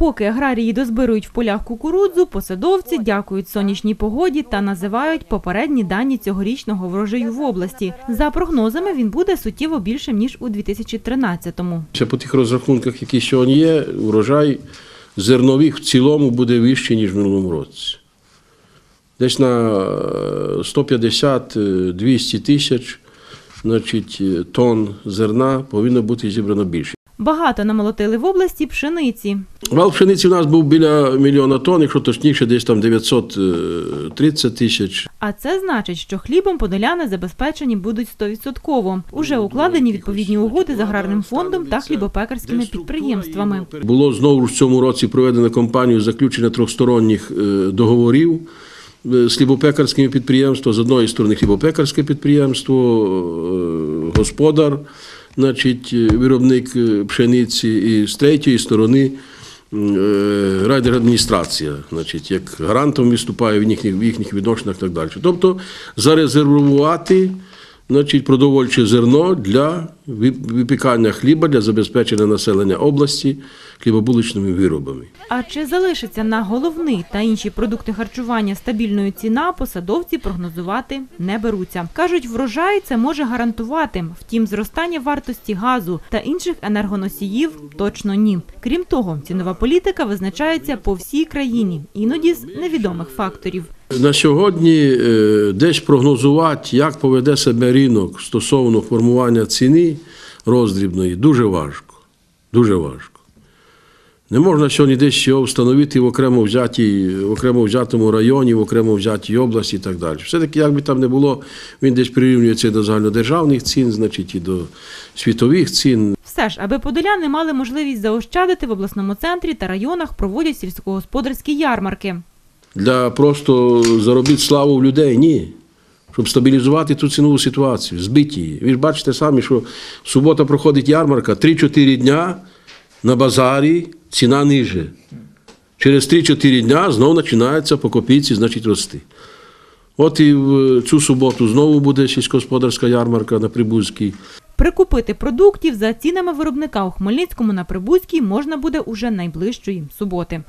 Поки аграрії дозбирують в полях кукурудзу, посадовці дякують сонячній погоді та називають попередні дані цьогорічного врожаю в області. За прогнозами, він буде суттєво більшим ніж у 2013-му. Ще по тих розрахунках, які сьогодні є, урожай зернових в цілому буде вищий, ніж в минулому році. Десь на е, 150-200 тисяч значить, е, тонн зерна повинно бути зібрано більше. Багато намолотили в області пшениці. Вал пшениці у нас був біля мільйона тонн, якщо точніше, десь там 930 тисяч. А це значить, що хлібом подоляни забезпечені будуть 100%. Уже укладені відповідні угоди з аграрним фондом та хлібопекарськими підприємствами. Було знову ж в цьому році проведено кампанію заключення трьохсторонніх е, договорів е, з хлібопекарськими підприємствами. З одної сторони хлібопекарське підприємство, е, господар, значить, е, виробник е, пшениці, і з третьої сторони е, райдержадміністрація, значить, як гарантом виступає в їхніх, в їхніх відношеннях і так далі. Тобто зарезервувати значить, продовольче зерно для випікання хліба, для забезпечення населення області хлібобуличними виробами. А чи залишиться на головний та інші продукти харчування стабільною ціна, посадовці прогнозувати не беруться. Кажуть, врожай це може гарантувати. Втім, зростання вартості газу та інших енергоносіїв точно ні. Крім того, цінова політика визначається по всій країні, іноді з невідомих факторів. На сьогодні е, десь прогнозувати, як поведе себе ринок стосовно формування ціни роздрібної, дуже важко. Дуже важко. Не можна сьогодні десь його встановити в окремо, взятій, в окремо взятому районі, в окремо взятій області і так далі. Все-таки, як би там не було, він десь прирівнюється до загальнодержавних цін, значить, і до світових цін. Все ж, аби подоляни мали можливість заощадити в обласному центрі та районах, проводять сільськогосподарські ярмарки. для просто заробити славу в людей. Ні. Щоб стабілізувати ту цінову ситуацію, збити її. Ви ж бачите самі, що субота проходить ярмарка, 3-4 дня на базарі ціна ниже. Через 3-4 дня знову починається по копійці, значить, рости. От і в цю суботу знову буде сільськогосподарська ярмарка на Прибузькій. Прикупити продуктів за цінами виробника у Хмельницькому на Прибузькій можна буде уже найближчої суботи.